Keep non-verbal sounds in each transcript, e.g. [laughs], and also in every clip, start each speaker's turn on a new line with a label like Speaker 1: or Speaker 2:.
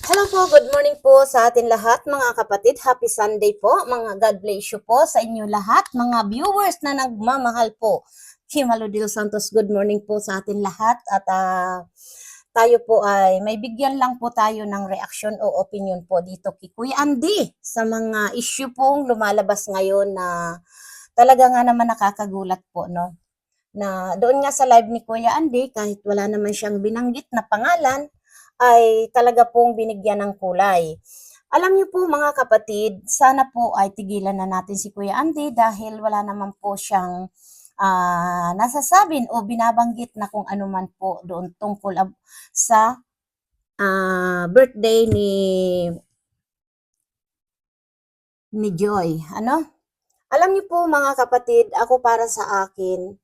Speaker 1: Hello po, good morning po sa atin lahat mga kapatid. Happy Sunday po. Mga God bless you po sa inyo lahat. Mga viewers na nagmamahal po. Kim Aludil Santos, good morning po sa atin lahat. At ah, tayo po ay may bigyan lang po tayo ng reaction o opinion po dito kay Kuya Andy sa mga issue pong lumalabas ngayon na talaga nga naman nakakagulat po, no? Na doon nga sa live ni Kuya Andy, kahit wala naman siyang binanggit na pangalan, ay talaga pong binigyan ng kulay. Alam niyo po mga kapatid, sana po ay tigilan na natin si Kuya Andy dahil wala naman po siyang ah, nasasabing o binabanggit na kung ano man po doon tungkol sa ah, birthday ni ni Joy. Ano? Alam niyo po mga kapatid, ako para sa akin,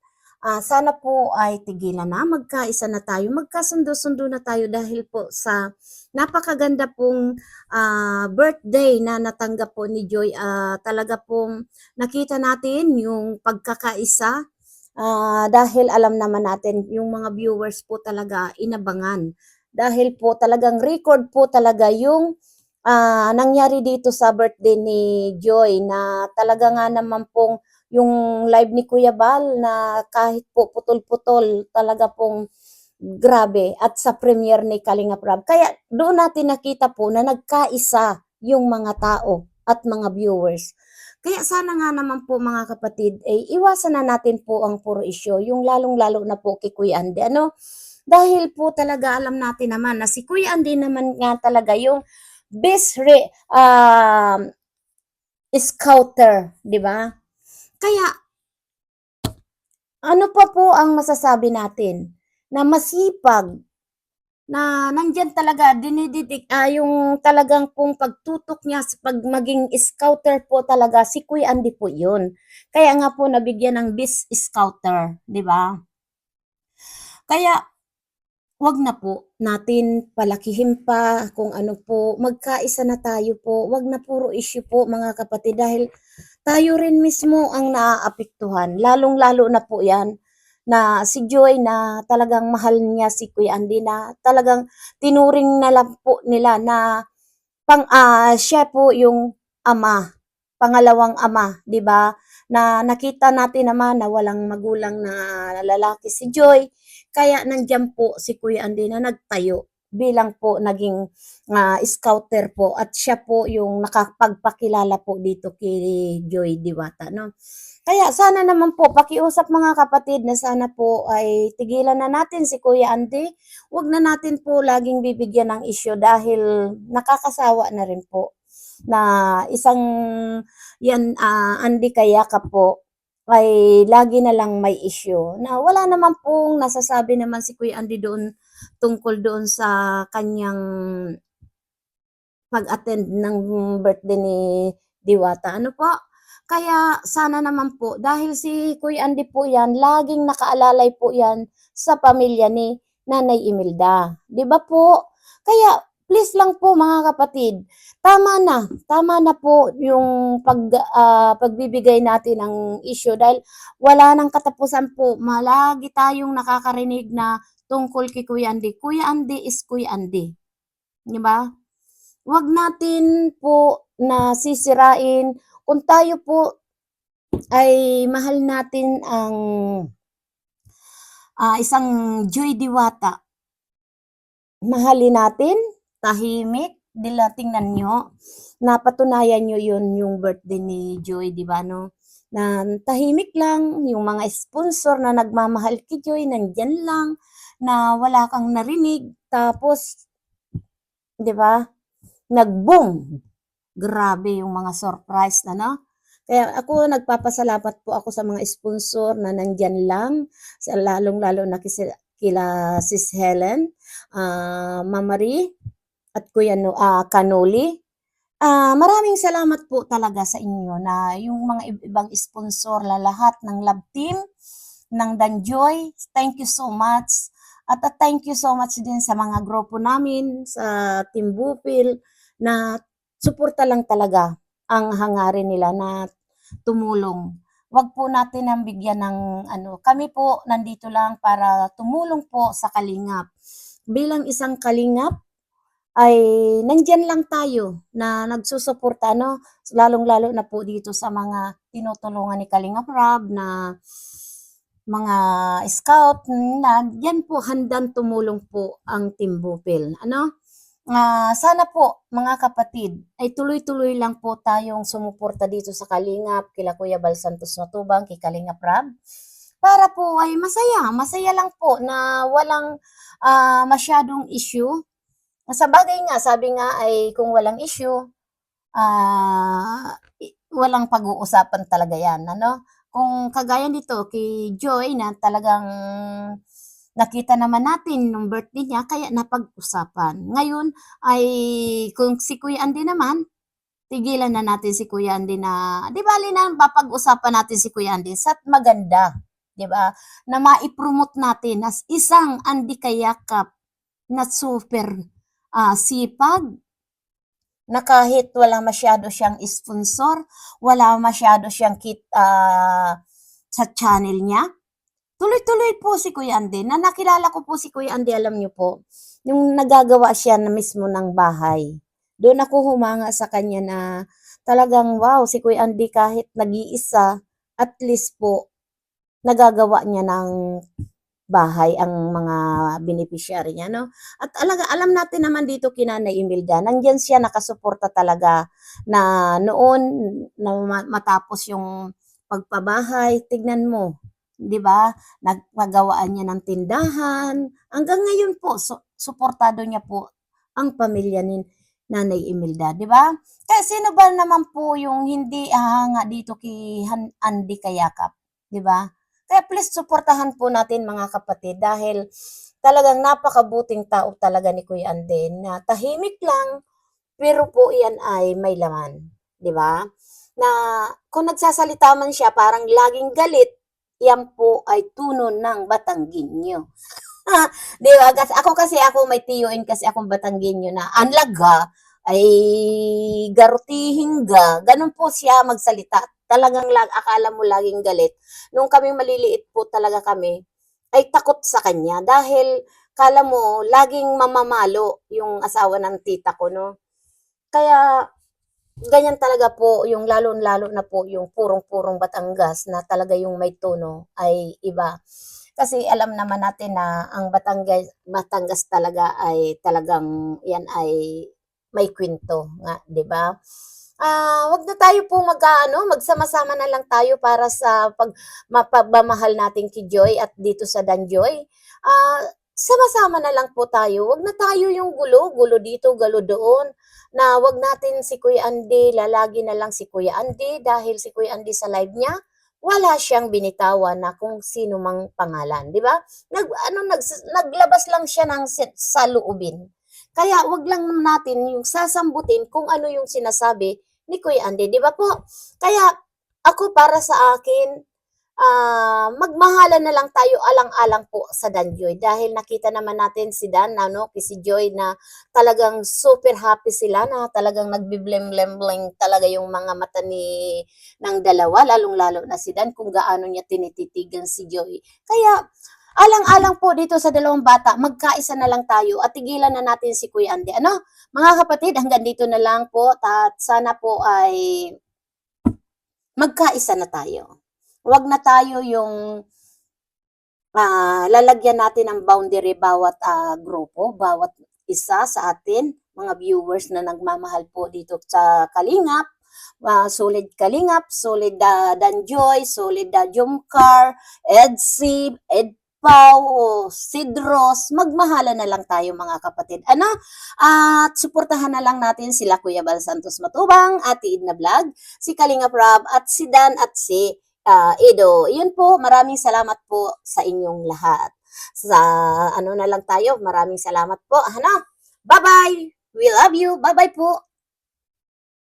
Speaker 1: ah, sana po ay tigilan na, magkaisa na tayo, magkasundo-sundo na tayo dahil po sa napakaganda pong ah, birthday na natanggap po ni Joy. Ah, talaga pong nakita natin yung pagkakaisa ah, dahil alam naman natin yung mga viewers po talaga inabangan. Dahil po talagang record po talaga yung ah, nangyari dito sa birthday ni Joy na talaga nga naman pong yung live ni Kuya Bal na kahit po putol-putol talaga pong grabe at sa premiere ni Kalinga Prab. Kaya doon natin nakita po na nagkaisa yung mga tao at mga viewers. Kaya sana nga naman po mga kapatid, eh, iwasan na natin po ang puro issue, yung lalong-lalo na po kay Kuya Andy. Ano? Dahil po talaga alam natin naman na si Kuya Andy naman nga talaga yung best re, um, scouter, di ba? Kaya, ano pa po ang masasabi natin? Na masipag, na nandyan talaga, dinididik, ah, yung talagang pong pagtutok niya sa pag maging scouter po talaga, si Kuya Andy po yun. Kaya nga po nabigyan ng Best Scouter, di ba? Kaya, wag na po natin palakihin pa kung ano po, magkaisa na tayo po, wag na puro issue po mga kapatid dahil tayo rin mismo ang naaapektuhan, lalong-lalo na po yan na si Joy na talagang mahal niya si Kuya Andy na talagang tinuring na lang po nila na pang ah, siya po yung ama, pangalawang ama, 'di ba? Na nakita natin naman na walang magulang na lalaki si Joy, kaya nandiyan po si Kuya Andy na nagtayo bilang po naging ah, scouter po at siya po yung nakapagpakilala po dito kay Joy Diwata, no? Kaya sana naman po pakiusap mga kapatid na sana po ay tigilan na natin si Kuya Andy. Huwag na natin po laging bibigyan ng issue dahil nakakasawa na rin po na isang yan ah, Andy Kayaka po ay lagi na lang may issue na wala naman pong nasasabi naman si Kuya Andy doon tungkol doon sa kanyang pag-attend ng birthday ni Diwata. Ano po? Kaya sana naman po, dahil si Kuya Andy po yan, laging nakaalalay po yan sa pamilya ni Nanay Imelda. Di ba po? Kaya please lang po mga kapatid, tama na, tama na po yung pag, ah, pagbibigay natin ng issue dahil wala nang katapusan po. Malagi tayong nakakarinig na tungkol kay Kuya Andy. Kuya Andy is Kuya Andy. Di ba? Huwag natin po na sisirain kung tayo po ay mahal natin ang ah, isang Joy Diwata. Mahalin natin, tahimik, dila tingnan nyo, napatunayan nyo yun yung birthday ni Joy, di ba no? Na tahimik lang, yung mga sponsor na nagmamahal kay Joy, nandyan lang, na wala kang narinig, tapos, di ba? Nag-boom! Grabe yung mga surprise na, no? Kaya ako, nagpapasalamat po ako sa mga sponsor na nandyan lang, lalong-lalo na kila Sis Helen, ah Mama Marie, at Kuya no, ah, Kanuli. Ah, maraming salamat po talaga sa inyo na yung mga ib- ibang sponsor la lahat ng love team ng Danjoy. Thank you so much. At ah, thank you so much din sa mga grupo namin sa Team Bupil na suporta lang talaga ang hangarin nila na tumulong. Wag po natin ang bigyan ng ano, kami po nandito lang para tumulong po sa kalingap. Bilang isang kalingap, ay nandyan lang tayo na nagsusuporta, no? Lalong-lalo na po dito sa mga tinutulungan ni Kalinga Prab na mga scout na yan po handang tumulong po ang Team Bupil. Ano? Ah, sana po mga kapatid ay tuloy-tuloy lang po tayong sumuporta dito sa Kalingap, kila Kuya Bal Santos Matubang, kay Kalinga Prab. Para po ay masaya, masaya lang po na walang ah, masyadong issue. Sa bagay nga, sabi nga ay kung walang issue, i- walang pag-uusapan talaga yan, ano? Kung kagaya nito kay Joy na talagang nakita naman natin nung birthday niya, kaya napag-usapan. Ngayon ay kung si Kuya Andy naman, tigilan na natin si Kuya Andy na, di bali na papag-usapan natin si Kuya Andy sa maganda, di ba? Na maipromote natin as isang Andy Kayakap na super ah, sipag na kahit wala masyado siyang sponsor, wala masyado siyang kit ah, sa channel niya. Tuloy-tuloy po si Kuya Andy. Na nakilala ko po si Kuya Andy, alam niyo po, yung nagagawa siya na mismo ng bahay. Doon ako humanga sa kanya na talagang wow, si Kuya Andy kahit nag-iisa, at least po, nagagawa niya ng bahay ang mga beneficiary niya, no? At alaga, alam natin naman dito kina Nanay Imelda, nandyan siya nakasuporta talaga na noon na ma- matapos yung pagpabahay, tignan mo, 'di ba? Nagpagawaan niya ng tindahan. Hanggang ngayon po, su- suportado niya po ang pamilya ni Nanay Imelda, 'di ba? Kaya sino ba naman po yung hindi ahanga dito kay Han- Andy Kayakap, 'di ba? Kaya please suportahan po natin mga kapatid dahil talagang napakabuting tao talaga ni Kuya Andy na tahimik lang pero po iyan ay may laman, 'di ba? Na kung nagsasalita man siya parang laging galit, yan po ay tunon ng Batanggenyo. [laughs] 'Di ba? Kasi ako kasi ako may tiyuin kasi akong Batanggenyo na anlaga ay garutihingga. Ganun po siya magsalita. Talagang lag, akala mo laging galit. Nung kami maliliit po talaga kami, ay takot sa kanya dahil kala mo laging mamamalo yung asawa ng tita ko, no? Kaya ganyan talaga po yung lalo-lalo na po yung purong-purong Batangas na talaga yung may tono ay iba. Kasi alam naman natin na ang Batangas, Batangas talaga ay talagang yan ay may kwento nga, 'di ba? Ah, wag na tayo po mag-aano, magsama-sama na lang tayo para sa pag mapagmamahal natin kay Joy at dito sa Danjoy. Ah, sama-sama na lang po tayo. Wag na tayo yung gulo, gulo dito, gulo doon na wag natin si Kuya Andy, lalagi na lang si Kuya Andy dahil si Kuya Andy sa live niya, wala siyang binitawan na kung sino mang pangalan, di ba? Nag, ano, nag, naglabas lang siya ng sit- saloobin. Kaya wag lang natin yung sasambutin kung ano yung sinasabi ni Kuya Andy, di ba po? Kaya ako para sa akin, ah magmahalan na lang tayo alang-alang po sa Dan Joy dahil nakita naman natin si Dan, ano, si Joy na talagang super happy sila na talagang nagbiblem-blem talaga yung mga mata ni ng dalawa, lalong-lalo na si Dan kung gaano niya tinititigan si Joy. Kaya alang-alang po dito sa dalawang bata, magkaisa na lang tayo at tigilan na natin si Kuya Andy. Ano? Mga kapatid, hanggang dito na lang po at sana po ay magkaisa na tayo. Huwag na tayo yung ah, lalagyan natin ng boundary bawat ah, grupo, bawat isa sa atin, mga viewers na nagmamahal po dito sa Kalingap, ah, solid Kalingap, solid uh, Danjoy, solid uh, Jumcar, Edsib, Ed Pau, Sidros, magmahala na lang tayo mga kapatid. Ano? At suportahan na lang natin sila Kuya Bal Santos Matubang, Ate Idna Vlog, si Kalinga Prab, at si Dan at si ah, Edo. Yun po, maraming salamat po sa inyong lahat. Sa ano na lang tayo, maraming salamat po. Ano? Bye-bye! We love you. Bye-bye po.